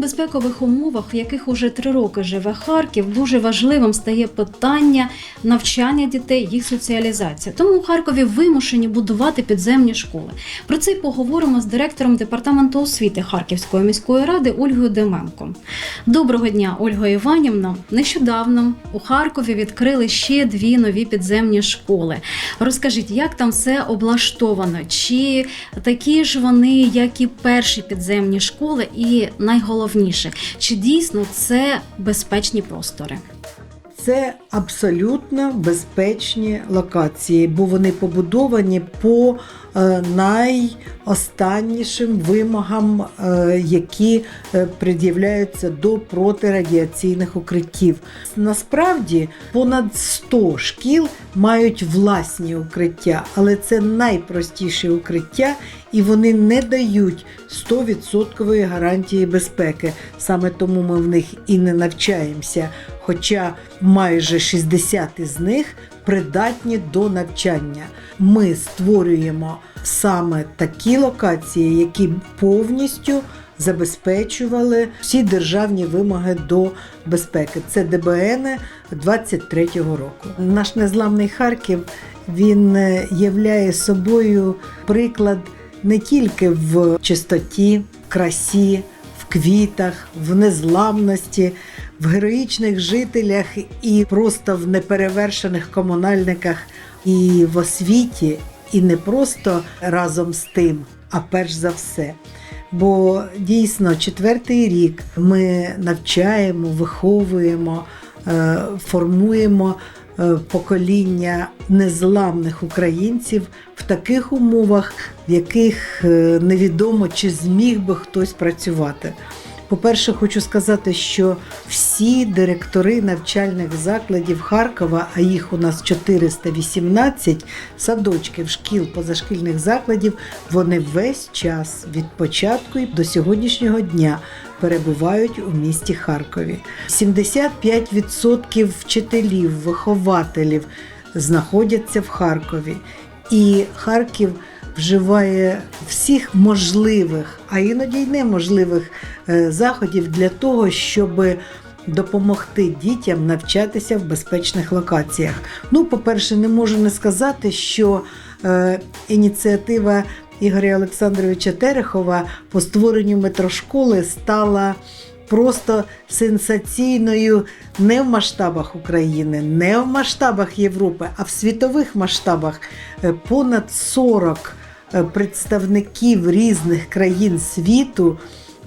безпекових умовах, в яких уже три роки живе Харків, дуже важливим стає питання навчання дітей, їх соціалізація. Тому у Харкові вимушені будувати підземні школи. Про це й поговоримо з директором департаменту освіти Харківської міської ради Ольгою Деменко. Доброго дня, Ольга Іванівна. Нещодавно у Харкові відкрили ще дві нові підземні школи. Розкажіть, як там все облаштовано? Чи такі ж вони, як і перші підземні школи, і найголовніше, чи дійсно це безпечні простори? Це абсолютно безпечні локації, бо вони побудовані по найостаннішим вимогам, е, які е, пред'являються до протирадіаційних укриттів. Насправді понад 100 шкіл мають власні укриття, але це найпростіші укриття, і вони не дають 100% гарантії безпеки. Саме тому ми в них і не навчаємося. Хоча майже 60 із них придатні до навчання. Ми створюємо саме такі локації, які повністю забезпечували всі державні вимоги до безпеки. Це ДБН 23-го року. Наш незламний Харків він е, являє собою приклад не тільки в чистоті, красі, в квітах, в незламності, в героїчних жителях і просто в неперевершених комунальниках і в освіті, і не просто разом з тим, а перш за все. Бо дійсно четвертий рік ми навчаємо, виховуємо, е, формуємо е, покоління незламних українців в таких умовах, в яких е, невідомо чи зміг би хтось працювати. По-перше, хочу сказати, що всі директори навчальних закладів Харкова, а їх у нас 418 садочків, шкіл, позашкільних закладів, вони весь час від початку і до сьогоднішнього дня перебувають у місті Харкові. 75% вчителів, вихователів знаходяться в Харкові. І Харків вживає всіх можливих, а іноді й неможливих е, заходів для того, щоб допомогти дітям навчатися в безпечних локаціях. Ну, по-перше, не можу не сказати, що е, ініціатива Ігоря Олександровича Терехова по створенню метрошколи стала просто сенсаційною не в масштабах України, не в масштабах Європи, а в світових масштабах. Е, Понад 40 е, представників різних країн світу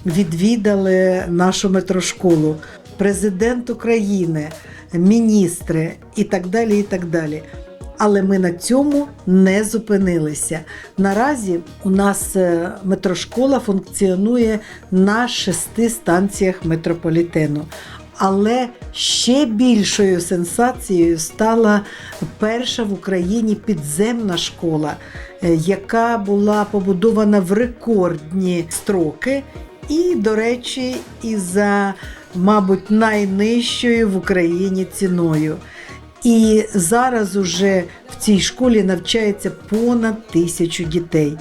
відвідали нашу метрошколу. Президент України, міністри і так далі. і так далі. Але ми на цьому не зупинилися. Наразі у нас е, метрошкола функціонує на шести станціях метрополітену. Але ще більшою сенсацією стала перша в Україні підземна школа, е, яка була побудована в рекордні строки. І, до речі, і за, мабуть, найнижчою в Україні ціною. І зараз уже в цій школі навчається понад тисячу дітей.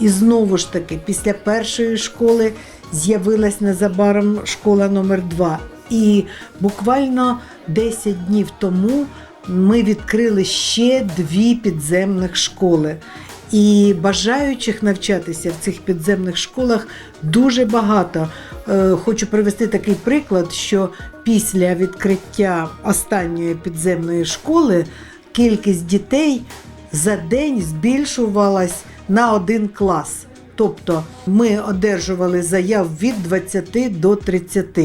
І знову ж таки, після першої школи з'явилась незабаром школа номер 2 І буквально 10 днів тому ми відкрили ще дві підземних школи. І бажаючих навчатися в цих підземних школах дуже багато. Е, Хочу привести такий приклад, що після відкриття останньої підземної школи кількість дітей за день збільшувалась на один клас. Тобто ми одержували заяв від 20 до 30.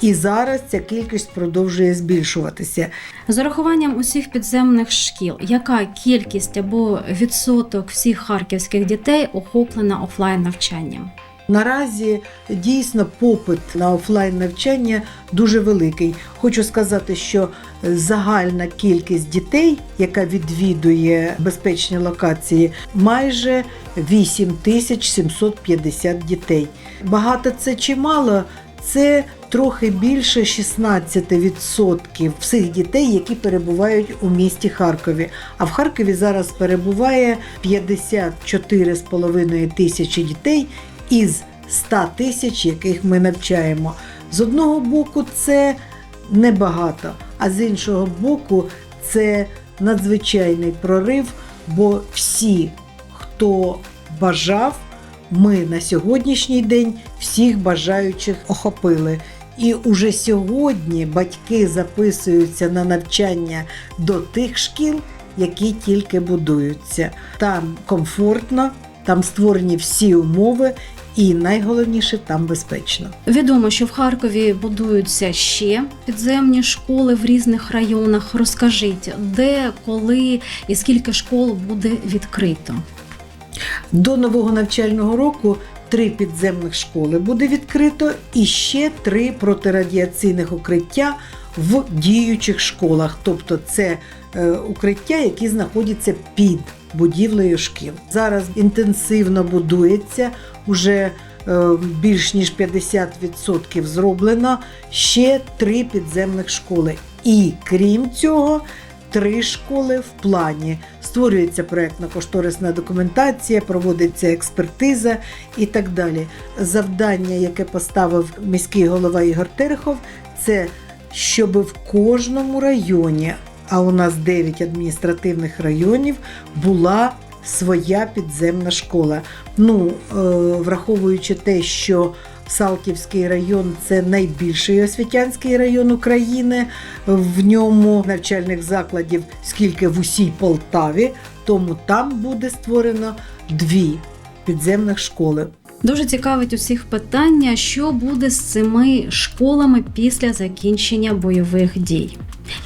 І зараз ця кількість продовжує збільшуватися. З урахуванням усіх підземних шкіл, яка кількість або відсоток всіх харківських дітей охоплена офлайн навчанням? Наразі дійсно попит на офлайн навчання дуже великий. Хочу сказати, що загальна кількість дітей, яка відвідує безпечні локації, майже 8750 дітей. Багато це чи мало? Це трохи більше 16% всіх дітей, які перебувають у місті Харкові. А в Харкові зараз перебуває 54,5 тисячі дітей із 100 тисяч, яких ми навчаємо. З одного боку, це небагато, а з іншого боку, це надзвичайний прорив, бо всі, хто бажав, ми на сьогоднішній день всіх бажаючих охопили. І уже сьогодні батьки записуються на навчання до тих шкіл, які тільки будуються. Там комфортно, там створені всі умови, і найголовніше там безпечно. Відомо, що в Харкові будуються ще підземні школи в різних районах. Розкажіть, де, коли і скільки школ буде відкрито? До нового навчального року три підземних школи буде відкрито і ще три протирадіаційних укриття в діючих школах. Тобто це е, укриття, які знаходяться під будівлею шкіл. Зараз інтенсивно будується уже. е, Більш ніж 50% зроблено ще три підземних школи. І крім цього, три школи в плані. Створюється проєктно-кошторисна документація, проводиться експертиза і так далі. Завдання, яке поставив міський голова Ігор Терехов, це щоб в кожному районі, а у нас 9 адміністративних районів, була своя підземна школа. Ну, е, враховуючи те, що Салтівський район це найбільший освітянський район України. В ньому навчальних закладів скільки в усій Полтаві, тому там буде створено дві підземних школи. Дуже цікавить усіх питання, що буде з цими школами після закінчення бойових дій,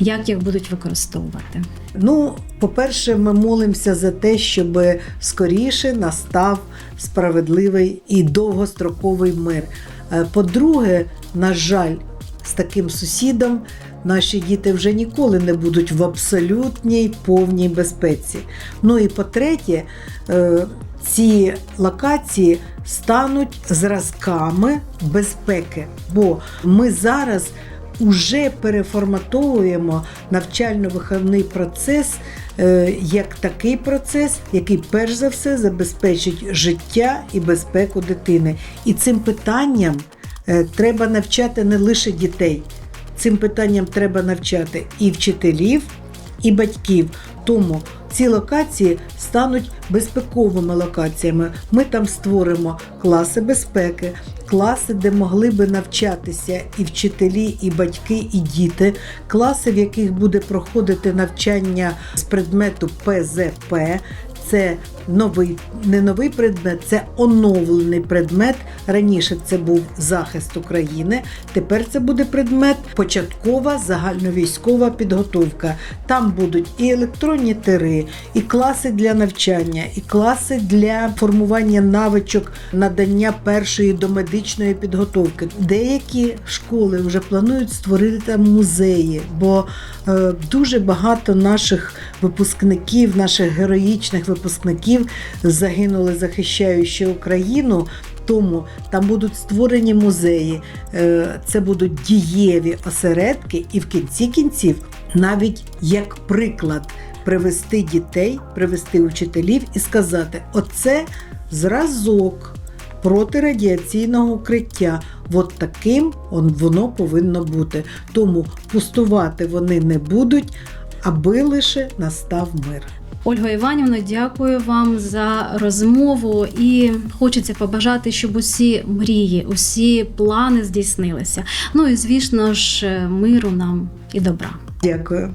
як їх будуть використовувати. Ну, по-перше, ми молимося за те, щоб скоріше настав справедливий і довгостроковий мир. Е, По-друге, на жаль, з таким сусідом наші діти вже ніколи не будуть в абсолютній повній безпеці. Ну і по-третє, е, ці локації стануть зразками безпеки, бо ми зараз уже переформатовуємо навчально-виховний процес е, як такий процес, який перш за все забезпечить життя і безпеку дитини. І цим питанням е, треба навчати не лише дітей, цим питанням треба навчати і вчителів, і батьків. Тому ці локації стануть безпековими локаціями. Ми там створимо класи безпеки, класи, де могли би навчатися і вчителі, і батьки, і діти, класи, в яких буде проходити навчання з предмету ПЗП. Це новий, не новий предмет, це оновлений предмет. Раніше це був захист України. Тепер це буде предмет початкова загальновійськова підготовка. Там будуть і електронні тири, і класи для навчання, і класи для формування навичок надання першої домедичної підготовки. Деякі школи вже планують створити там музеї, бо е, дуже багато наших випускників, наших героїчних випускників загинули, захищаючи Україну. Тому там будуть створені музеї, е, це будуть дієві осередки, і в кінці кінців, навіть як приклад, привести дітей, привести учителів і сказати: оце зразок протирадіаційного укриття. От таким воно повинно бути. Тому пустувати вони не будуть, аби лише настав мир. Ольга Іванівна, дякую вам за розмову і хочеться побажати, щоб усі мрії, усі плани здійснилися. Ну і звісно ж, миру нам і добра. Дякую.